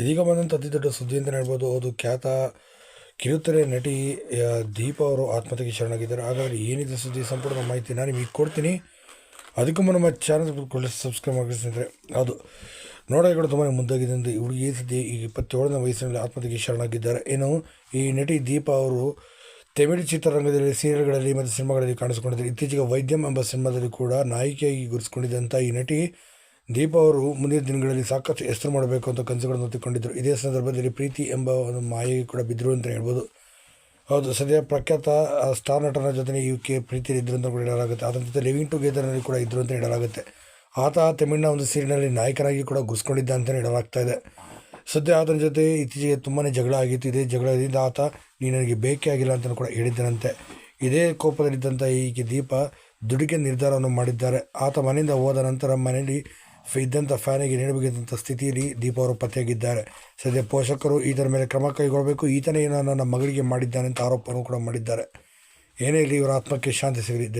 ಇದೀಗ ಬಂದಂಥ ಅತಿ ದೊಡ್ಡ ಸುದ್ದಿ ಅಂತಲೇ ಹೇಳ್ಬೋದು, ಅದು ಖ್ಯಾತ ಕಿರುತೆರೆ ನಟಿ ದೀಪ ಅವರು ಆತ್ಮಹತ್ಯೆಗೆ ಶರಣಾಗಿದ್ದಾರೆ. ಹಾಗಾದರೆ ಏನಿದೆ ಸುದ್ದಿ? ಸಂಪೂರ್ಣ ಮಾಹಿತಿ ನಾನು ನಿಮಗೆ ಕೊಡ್ತೀನಿ. ಅದಕ್ಕೂ ನಮ್ಮ ಚಾನಲ್ ಸಬ್ಸ್ಕ್ರೈಬ್ ಮಾಡಿಸಿದ್ರೆ ಅದು ಕೂಡ ತುಂಬಾ ಮುಂದಾಗಿದೆ ಎಂದು ಈ ಸುದ್ದಿ ಈಗ ಇಪ್ಪತ್ತೇಳನೇ ವಯಸ್ಸಿನಲ್ಲಿ ಆತ್ಮಹತ್ಯೆಗೆ ಶರಣಾಗಿದ್ದಾರೆ. ಏನು, ಈ ನಟಿ ದೀಪ ಅವರು ತಮಿಳು ಚಿತ್ರರಂಗದಲ್ಲಿ ಸೀರಿಯಲ್ಗಳಲ್ಲಿ ಮತ್ತು ಸಿನಿಮಾಗಳಲ್ಲಿ ಕಾಣಿಸಿಕೊಂಡಿದ್ದಾರೆ. ಇತ್ತೀಚೆಗೆ ವೈದ್ಯಂ ಎಂಬ ಸಿನಿಮಾದಲ್ಲಿ ಕೂಡ ನಾಯಕಿಯಾಗಿ ಗುರುತಿಸಿಕೊಂಡಿದ್ದಂಥ ಈ ನಟಿ ದೀಪ ಅವರು ಮುಂದಿನ ದಿನಗಳಲ್ಲಿ ಸಾಕಷ್ಟು ಹೆಸರು ಮಾಡಬೇಕು ಅಂತ ಕನಸುಗಳನ್ನು ಹೊತ್ತಿಕೊಂಡಿದ್ದರು. ಇದೇ ಸಂದರ್ಭದಲ್ಲಿ ಪ್ರೀತಿ ಎಂಬ ಒಂದು ಮಾಯೆಗೆ ಕೂಡ ಬಿದ್ದರು ಅಂತ ಹೇಳ್ಬೋದು. ಹೌದು, ಸದ್ಯ ಪ್ರಖ್ಯಾತ ಸ್ಟಾರ್ ನಟನ ಜೊತೆ ಕೆ ಪ್ರೀತಿಯಲ್ಲಿ ಇದ್ದರು ಅಂತ ಕೂಡ ಹೇಳಲಾಗುತ್ತೆ. ಅದರ ಜೊತೆ ಲಿವಿಂಗ್ ಟುಗೆದರ್ನಲ್ಲಿ ಕೂಡ ಇದ್ದರು ಅಂತ ಹೇಳಲಾಗುತ್ತೆ. ಆತ ತಮಿಳಿನ ಒಂದು ಸೀರಿಯಲ್ನಲ್ಲಿ ನಾಯಕನಾಗಿ ಕೂಡ ಗುಸ್ಕೊಂಡಿದ್ದ ಅಂತಲೇ ಹೇಳಲಾಗ್ತಾ ಇದೆ. ಸದ್ಯ ಆತನ ಜೊತೆ ಇತ್ತೀಚೆಗೆ ತುಂಬಾ ಜಗಳ ಆಗಿತ್ತು. ಇದೇ ಜಗಳದಿಂದ ಆತ ನೀನು ನನಗೆ ಬೇಕೇ ಆಗಿಲ್ಲ ಅಂತ ಕೂಡ ಹೇಳಿದ್ದನಂತೆ. ಇದೇ ಕೋಪದಲ್ಲಿದ್ದಂಥ ಈಕೆ ದೀಪ ದುಡುಕೆ ನಿರ್ಧಾರವನ್ನು ಮಾಡಿದ್ದಾರೆ. ಆತ ಮನೆಯಿಂದ ಹೋದ ನಂತರ ಮನೆಯಲ್ಲಿ ಇದ್ದಂಥ ಫ್ಯಾನಿಗೆ ನೀಡಬೇಕಿದ್ದಂಥ ಸ್ಥಿತಿಯಲ್ಲಿ ದೀಪ ಅವರು ಪತ್ತೆಯಾಗಿದ್ದಾರೆ ಸದ್ಯ ಪೋಷಕರು ಈತನ ಮೇಲೆ ಕ್ರಮ ಕೈಗೊಳ್ಳಬೇಕು. ಈತನೇ ಏನೋ ನನ್ನ ಮಗಳಿಗೆ ಮಾಡಿದ್ದಾನೆ ಅಂತ ಆರೋಪವನ್ನು ಕೂಡ ಮಾಡಿದ್ದಾರೆ. ಏನೇ ಇರಲಿ, ಇವರ ಆತ್ಮಕ್ಕೆ ಶಾಂತಿ ಸಿಗಲಿ.